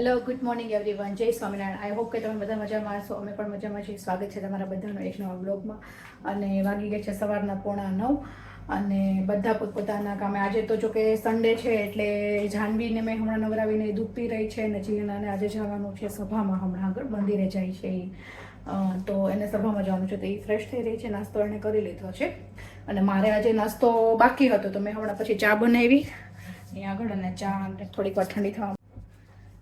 Hello good morning everyone જય Swaminarayan I hope કે તમે બધા મજામાં હશો. અમે પણ મજામાં છીએ. સ્વાગત છે તમારા બધાનો એક નવા બ્લોગમાં અને વાગી ગયા છે સવારના પોણા નવ. અને બધા પોતપોતાના કામે. આજે તો જો કે સન્ડે છે, એટલે જાનવીને મેં હમણાં નવરાવીને દૂધ રહી છે અને જીનાને આજે જવાનું છે સભામાં. હમણાં આગળ મંદિરે જાય છે એ તો એને સભામાં જવાનું છે. તો એ ફ્રેશ થઈ રહી છે. નાસ્તો એને કરી લીધો છે. અને મારે આજે નાસ્તો બાકી હતો. તો મેં હમણાં પછી ચા બનાવી. એ આગળ અને ચા થોડીક વાર ઠંડી થવા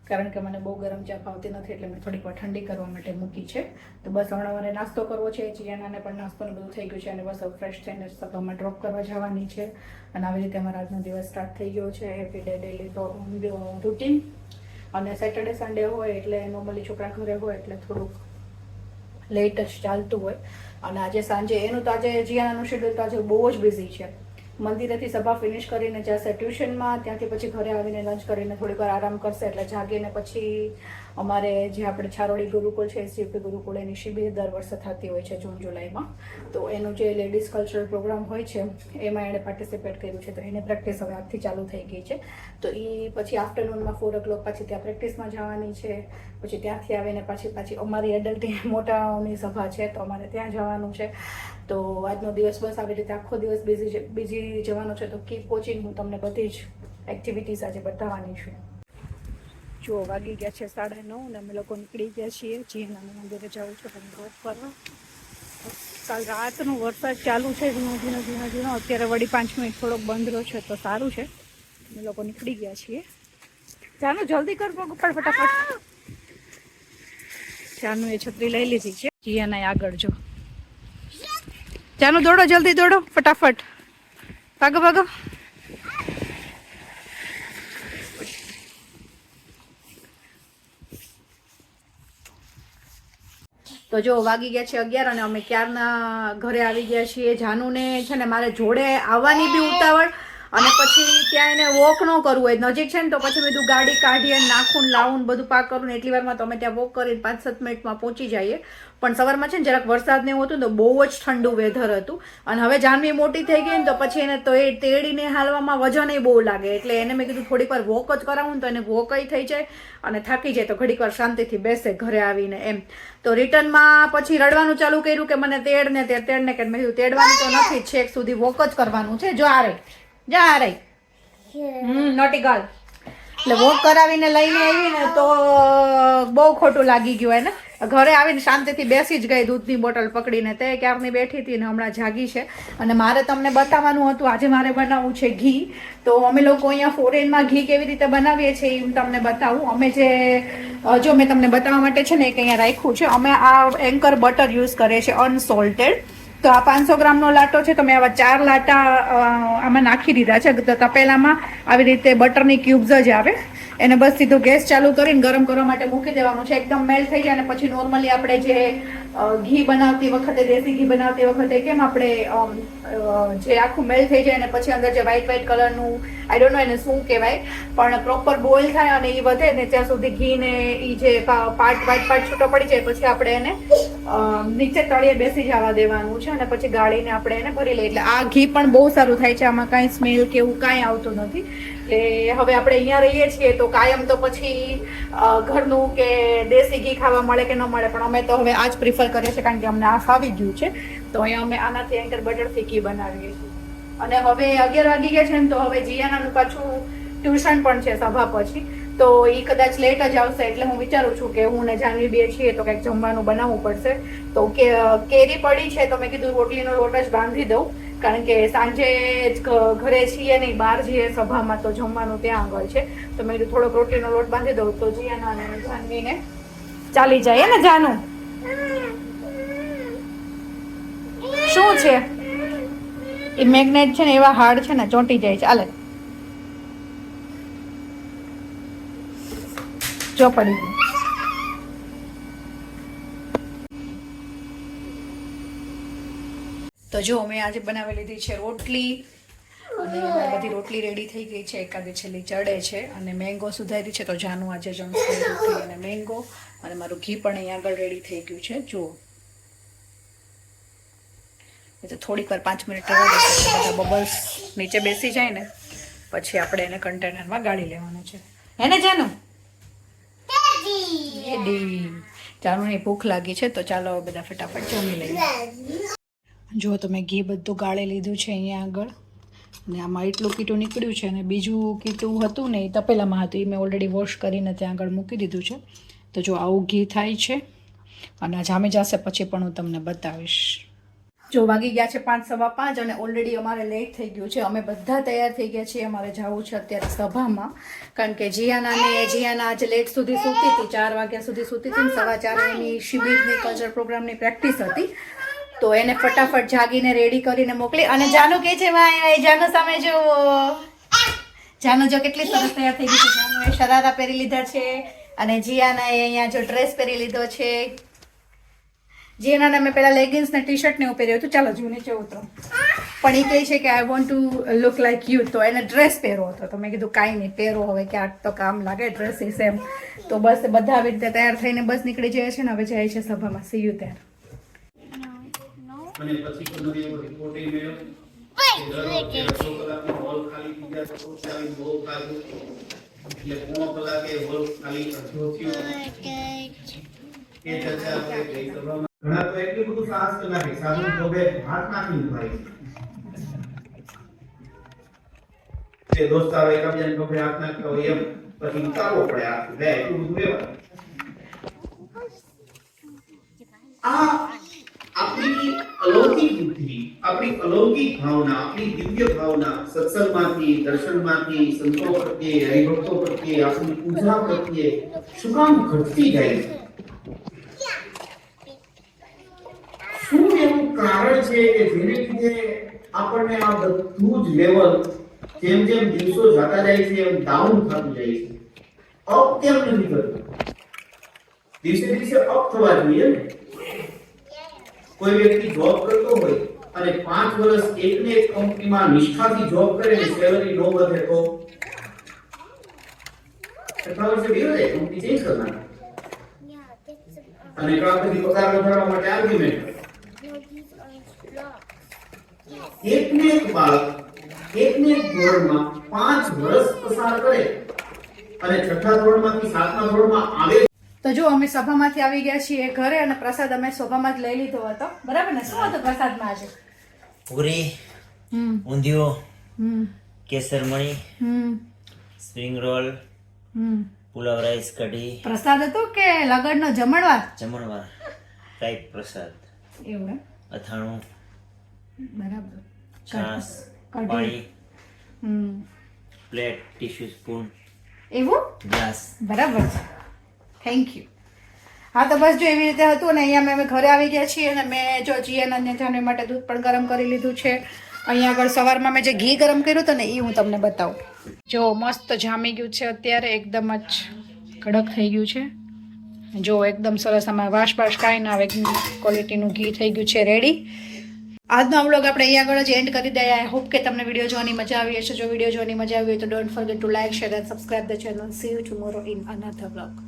કારણ કે મને બહુ ગરમ ચા ભાવતી નથી એટલે મેં થોડીક વાર ઠંડી કરવા માટે મૂકી છે. તો બસ હમણાં મારે નાસ્તો કરવો છે, ચિયાનાને પણ નાસ્તોને બધું થઈ ગયું છે અને બસ ફ્રેશ થઈને સભામાં ડ્રોપ કરવા જવાની છે. અને આવી રીતે અમારા આજનો દિવસ સ્ટાર્ટ થઈ ગયો છે. એવરી ડે ડેલી રૂટીન અને સેટરડે સન્ડે હોય એટલે નોર્મલી છોકરા ઘરે હોય એટલે થોડુંક લેટ જ ચાલતું હોય. અને આજે સાંજે, એનું તો આજે જીયાનાનું શેડ્યુલ તો આજે બહુ જ બિઝી છે. મંદિરેથી સભા ફિનિશ કરીને જશે ટ્યુશનમાં ત્યાંથી પછી ઘરે આવીને લંચ કરીને થોડીક વાર આરામ કરશે એટલે જાગીને પછી અમારે જે આપણે છારોડી ગુરુકુળ છે સીપી ગુરુકુળ એની શિબિર દર વર્ષે થતી હોય છે જૂન, જુલાઈમાં. તો એનું જે લેડીઝ કલ્ચરલ પ્રોગ્રામ હોય છે, એમાં એણે પાર્ટિસિપેટ કર્યું છે. તો એને પ્રેક્ટિસ હવે આજથી ચાલુ થઈ ગઈ છે. તો એ પછી આફ્ટરનૂનમાં ફોર ઓ ક્લોક પછી ત્યાં પ્રેક્ટિસમાં જવાની છે. પછી ત્યાંથી આવીને પાછી પાછી અમારી એડલ્ટ મોટાઓની સભા છે, તો અમારે ત્યાં જવાનું છે. તો આજનો દિવસ બસ આવી રીતે આખો દિવસ છે બીજી જવાનો છે. તો કીપ વોચિંગ હું તમને બધી જ એક્ટિવિટીઝ આજે બતાવવાની છું. જો વાગી ગયા છે સાડા નવ ને અમે લોકો નીકળી ગયા છીએ. જીએના મંદિરે જવું છે પણ કરવા કાલ રાતનો વરસાદ ચાલુ છે ઝીણો ધીનો ઝીણો ઝીણો અત્યારે વળી પાંચ મિનિટ થોડોક બંધ રહ્યો છે, તો સારું છે. અમે લોકો નીકળી ગયા છીએ. ચાલો જલ્દી કર પગ ફટાફટ. ચાનું એ છત્રી લઈ લીધી છે. જીયાના આગળ જો. ચાનું દોડો, જલ્દી દોડો, ફટાફટ. ભાગો ભાગો. જો વાગી ગયા છે અગિયાર અને અમે ક્યારના ઘરે આવી ગયા છીએ? જાનુને છે ને મારે જોડે આવવાની બી ઉતાવળ અને પછી ત્યાં એને વોક ન કરવું હોય. નજીક છે ને તો પછી બધું ગાડી કાઢી નાખું, લાવું બધું પાક કરું ને. એટલી વારમાં તો અમે ત્યાં વોક કરીને પાંચ સાત મિનિટમાં પહોંચી જઈએ. પણ સવારમાં છે ને જરાક વરસાદ ને હતું તો બહુ જ ઠંડુ વેધર હતું. અને હવે જાનવી મોટી થઈ ગઈ ને તો પછી એને તો એ તેડીને હાલવામાં વજન બહુ લાગે. એટલે એને મેં કીધું થોડીક વાર વોક જ કરાવું ને તો એને વોક થઈ જાય અને થાકી જાય તો ઘડીક વાર શાંતિથી બેસે ઘરે આવીને એમ. તો રિટર્નમાં પછી રડવાનું ચાલુ કર્યું કે મને તેડ ને તે તેડ ને કે મેં કીધું, તેડવાનું તો નથી, છેક સુધી વોક જ કરવાનું છે. જો આ રહી, જા આ રહી. હમ નોટી ગર્લ એટલે વોક કરાવીને લઈને આવીને તો બહુ ખોટું લાગી ગયું એને. ઘરે આવીને શાંતિથી બેસી જ ગઈ દૂધની બોટલ પકડીને. તે ક્યારની બેઠી હતી ને હમણાં જાગી છે. અને મારે તમને બતાવવાનું હતું, આજે મારે બનાવવું છે ઘી. તો અમે લોકો અહીંયા ફોરેનમાં ઘી કેવી રીતે બનાવીએ છીએ એ હું તમને બતાવું. અમે જે જો મેં તમને બતાવવા માટે છે ને એક અહીંયા રાખ્યું છે, અમે આ એન્કર બટર યુઝ કરીએ છીએ અનસોલ્ટેડ તો આ પાંચસો ગ્રામનો લાટો છે, તો મેં આવા ચાર લાટા આમાં નાખી દીધા છે. તપેલામાં આવી રીતે બટરની ક્યુબ્સ જ આવે. એને બસ સીધું ગેસ ચાલુ કરીને ગરમ કરવા માટે મૂકી દેવાનું છે. એકદમ મેલ્ટ થઈ જાય અને પછી નોર્મલી આપણે જે ઘી બનાવતી વખતે, દેશી ઘી બનાવતી વખતે કેમ આપણે જે આખું મેલ્ટ થઈ જાય અને પછી અંદર જે વ્હાઈટ વ્હાઈટ કલરનું આઈ ડોન્ટ નો એને શું કહેવાય, પણ પ્રોપર બોઇલ થાય અને એ વધે ને ત્યાં સુધી ઘી ને એ જે પાર્ટ વ્હાઈટ પાર્ટ છૂટો પડી જાય પછી આપણે એને નીચે તળીએ બેસી જવા દેવાનું છે અને પછી ગાળીને આપણે એને ભરી લઈએ. એટલે આ ઘી પણ બહુ સારું થાય છે. આમાં કાંઈ સ્મેલ કે એવું કાંઈ આવતું નથી. એટલે હવે આપણે અહીંયા રહીએ છીએ તો કાયમ તો પછી ઘરનું કે દેશી ઘી ખાવા મળે કે ન મળે, પણ અમે તો હવે આ જ પ્રિફર કરીએ છીએ કારણ કે અમને આ ફાવી ગયું છે. તો અહીંયા અમે આનાથી એન્કર બટરથી ઘી બનાવીએ છીએ. અને હવે અગિયાર વાગી ગયા છે ને, તો હવે જીયાનાનું પાછું ટ્યુશન પણ છે સભા પછી. તો એ કદાચ લેટ જ આવશે એટલે હું વિચારું છું કે હું ને જાનવી બે છીએ તો કંઈક જમવાનું બનાવવું પડશે. તો કે, કેરી પડી છે તો મેં કીધું રોટલીનો લોટ જ બાંધી દઉં. કારણ કે સાંજે જ ઘરે છીએ નહીં, બહાર જઈએ સભામાં તો જમવાનું ત્યાં આગળ છે. તો મેં કીધું થોડોક રોટલીનો લોટ બાંધી દઉં તો જીયાના અને જાનવીને ચાલી જાય ને જાનું? શું છે? એ મેગ્નેટ છે ને એવા હાર્ડ છે ને ચોંટી જાય આલે જો પડી ગયું તો જો મેં આજે બનાવી લીધી છે રોટલી. અને બધી રોટલી રેડી થઈ ગઈ છે. એકાદી છેલ્લી ચડે છે અને મેંગો સુધારી છે. તો જાનું આજે જમશે અને મેંગો. અને મારું ઘી પણ અહીં આગળ રેડી થઈ ગયું છે. જુઓ. તો થોડીક વાર પાંચ મિનિટ બધા બબલ્સ નીચે બેસી જાય ને, પછી આપણે એને કન્ટેનરમાં ગાળી લેવાનું છે. હે ને જાનું? રેડી ચાલો ભૂખ લાગી છે, તો ચાલો બધા ફટાફટ જમી લઈએ. જો તમે ઘી બધું ગાળી લીધું છે અહીંયા આગળ. અને આમાં એટલું કીટું નીકળ્યું છે અને બીજું કીટું હતું ને એ તપેલામાં હતું, એ મેં ઓલરેડી વોશ કરીને ત્યાં આગળ મૂકી દીધું છે. તો જો આવું ઘી થાય છે, અને જામી જશે, પછી પણ હું તમને બતાવીશ. જો વાગી ગયા છે પાંચ સવા પાંચ અને ઓલરેડી અમારે લેટ થઈ ગયું છે. અમે બધા તૈયાર થઈ ગયા છીએ. અમારે જવું છે અત્યારે સભામાં. કારણ કે જીયાના ને જીયાના આજે લેટ સુધી સૂતી હતી. ચાર વાગ્યા સુધી સૂતી હતી સવા ચાર એની શિબિરની કલ્ચર પ્રોગ્રામની પ્રેક્ટિસ હતી. તો એને ફટાફટ જાગીને રેડી કરીને મોકલી. અને જાનુ કે છે જાનુ સામે જો જાનુ જો કેટલી સરસ તૈયાર થઈ ગઈ છે. જાનુએ શરારા પહેરી લીધા છે અને જીયાના એ અહીંયા જો ડ્રેસ પહેરી લીધો છે. જીયાના મેં પહેલાં લેગિન્સ ને ટી શર્ટ ને એવું પહેર્યું હતું. ચાલો જો નીચે ઉતરો. પણ એ કહે છે કે I want to look like you તો એને ડ્રેસ પહેરો હતો. તો મેં કીધું કાંઈ નહીં પહેરો હવે કે આ તો કામ લાગે ડ્રેસ ઇસ એમ. તો બસ બધા આવી રીતે તૈયાર થઈને બસ નીકળી જાય છે ને હવે જાય છે સભામાં. સી યુ ત્યાર અને પછી તમારે એવો રિપોર્ટ ઈ મેળવ્યો કે દર વખતે અડધો હોલ ખાલી થઈ જાય તો ચાલી બહુ ખાધું એટલે પોણો કલાકે હોલ ખાલી થયો. એ ચર્ચા આપણે ગઈ સભામાં ઘણા તો એટલું બધું સાહસ કરી નાખે સાધુ જોડે હાથ નાખી ભાઈ તે દોસ્તારો એકબીજાને કપડે હાથ નાખતા હોય એમ પછી ઉતારવો પડે હાથ લે એટલું બધું લેવાનું આ આપણી અલૌકિક બુદ્ધિ આપણી અલૌકિક ભાવના આપણી દિવ્ય ભાવના સત્સંગમાંથી દર્શનમાંથી સંતો પ્રત્યે હરિભક્તો પ્રત્યે આપણી પૂજા પ્રત્યે શું કામ ઘટતી જાય છે શું એવું કારણ છે કે જેને લીધે આપણને આ બધું જ લેવલ જેમ જેમ દિવસો જતા જાય છે એમ ડાઉન થતું જાય છે. અપ કેમ નથી થતું? દિવસે દિવસે અપ થવા જોઈએ ને. કોઈ વ્યક્તિ જોબ કરતો હોય અને પાંચ વર્ષ એકને એક કંપનીમાં નિષ્ઠાથી જોબ કરે ને સેલરી નો વધે તો? કેટલા વર્ષે વિયો જાય કંપની ચેન્જ કરનાર? અને એટલા બધી પગાર વધારવા માટે આર્ગ્યુમેન્ટ એકને એક બાળક એકને એક ધોરણમાં પાંચ વર્ષ પસાર કરે અને છઠ્ઠા ધોરણમાંથી સાતમા ધોરણમાં આવે તો જો અમે સભામાંથી આવી ગયા છીએ ઘરે અને પ્રસાદ અમે સભામાં જ લઈ લીધો હતો. બરાબર ને? શું હતું પ્રસાદમાં આજે? પૂરી ઊંધિયો કેસરમણી હમ. સ્પ્રિંગ રોલ હમ. પુલાવ રાઈસ કઢી. પ્રસાદ હતો કે લગડનો જમણવાર? જમણવાર. ટાઈપ પ્રસાદ. એવું અથાણું. બરાબર. છાસ કઢી. હમ. Plate tissue spoon. એવું? ગ્લાસ. બરાબર છે. થેન્ક યુ હા તો બસ જો એવી રીતે હતું ને અહીંયા મેં ઘરે આવી ગયા છીએ અને મેં જો જીએન અને જાનવી માટે દૂધ પણ ગરમ કરી લીધું છે. અહીંયા આગળ સવારમાં મેં જે ઘી ગરમ કર્યું હતું ને એ હું તમને બતાવું. જો મસ્ત જામી ગયું છે અત્યારે એકદમ જ કડક થઈ ગયું છે. જો એકદમ સરસ આમાં વાસ વાસ કાંઈ ના આવે ક્વોલિટીનું ઘી થઈ ગયું છે રેડી આજનો વ્લોગ આપણે અહીંયા આગળ જ એન્ડ કરી દઈએ. આઈ હોપ કે તમને વીડિયો જોવાની મજા આવી હશે. જો વીડિયો જોવાની મજા આવી હોય તો don't forget to like share and subscribe the channel see you tomorrow in another vlog